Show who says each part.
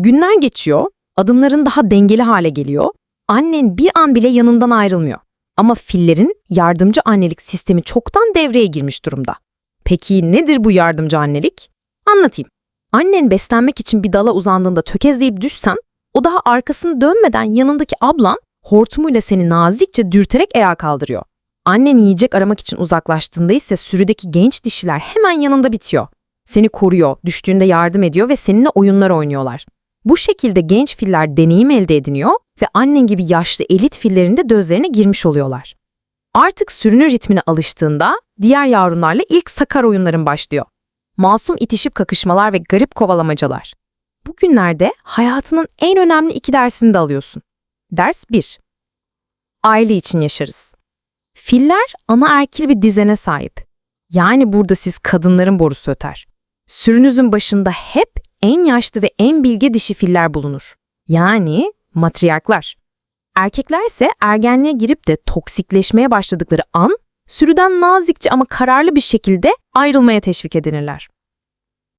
Speaker 1: Günler geçiyor, adımların daha dengeli hale geliyor. Annen bir an bile yanından ayrılmıyor. Ama fillerin yardımcı annelik sistemi çoktan devreye girmiş durumda. Peki nedir bu yardımcı annelik? Anlatayım. Annen beslenmek için bir dala uzandığında tökezleyip düşsen, o daha arkasını dönmeden yanındaki ablan hortumuyla seni nazikçe dürterek ayağa kaldırıyor. Annen yiyecek aramak için uzaklaştığında ise sürüdeki genç dişiler hemen yanında bitiyor. Seni koruyor, düştüğünde yardım ediyor ve seninle oyunlar oynuyorlar. Bu şekilde genç filler deneyim elde ediniyor ve annen gibi yaşlı elit fillerin de gözlerine girmiş oluyorlar. Artık sürünün ritmine alıştığında diğer yavrularla ilk sakar oyunların başlıyor. Masum itişip kakışmalar ve garip kovalamacalar. Bugünlerde hayatının en önemli iki dersini de alıyorsun. Ders 1. Aile için yaşarız. Filler ana erkil bir dizene sahip. Yani burada siz kadınların borusu öter. Sürünüzün başında hep en yaşlı ve en bilge dişi filler bulunur. Yani matriarklar. Erkekler ise ergenliğe girip de toksikleşmeye başladıkları an sürüden nazikçe ama kararlı bir şekilde ayrılmaya teşvik edilirler.